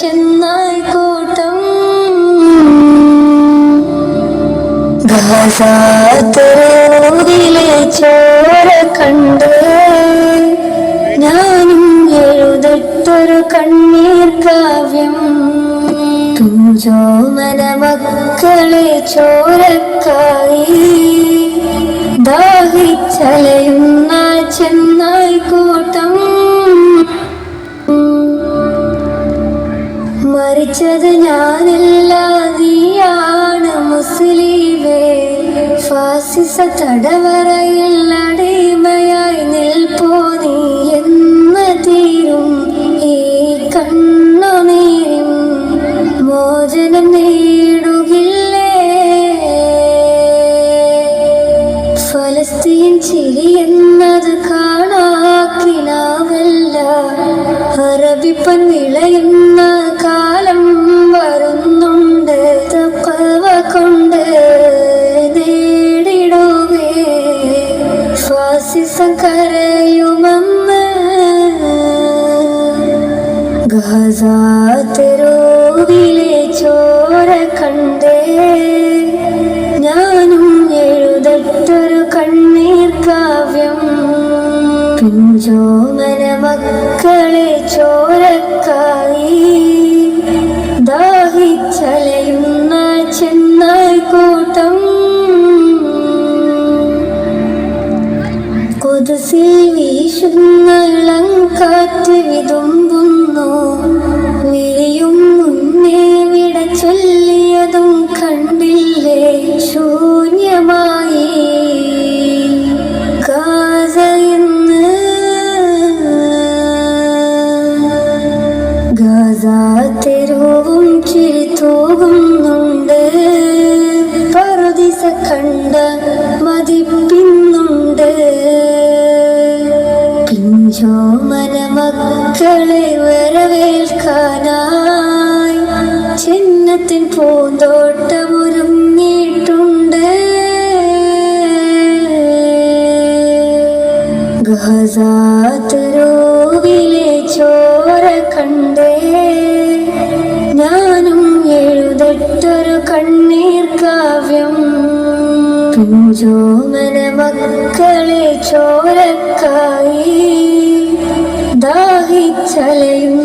ചെന്നായി കൂട്ടം. ഗാസാത്തരൂരിലെ ചോര കണ്ട് ഞാനും എഴുതട്ടൊരു കണ്ണീർ കാവ്യം. തൂജോ മനമക്കളെ ചോരക്കായി മരിച്ചത് ഞാനല്ല നീയാണ് മുസ്ലിമേ. ഫാസിസ തടവറയിൽ അടിമയായി നിൽപ്പോ നീ എന്ന് തീരും. ഈ കണ്ണുനീരും മോചനം നേടുകില്ലേ? ഫലസ്തീൻ ചിരി എന്നത് കാണാക്കിനാവല്ല. അറബിപ്പൻ വിളയുന്ന കാലം ഫാസിസം കരയുമെന്ന് ഗാസാതെരുവിലെ ചോര കണ്ടേ. ഞാനും എഴുതട്ടൊരു കണ്ണീർ കാവ്യം. പിഞ്ചോമന മക്കളെ ചോരക്കായി. പിഞ്ചോമന മക്കളെ വരവേൽക്കാനായി ചിഹ്നത്തിൻ പൂന്തോട്ടമൊരുങ്ങിയിട്ടുണ്ട്. ഗഹസാത്തരോവിലെ ചോര കണ്ടേ. പിഞ്ചോമന മക്കളെ ചോരക്കായി ദാഹിച്ചലയും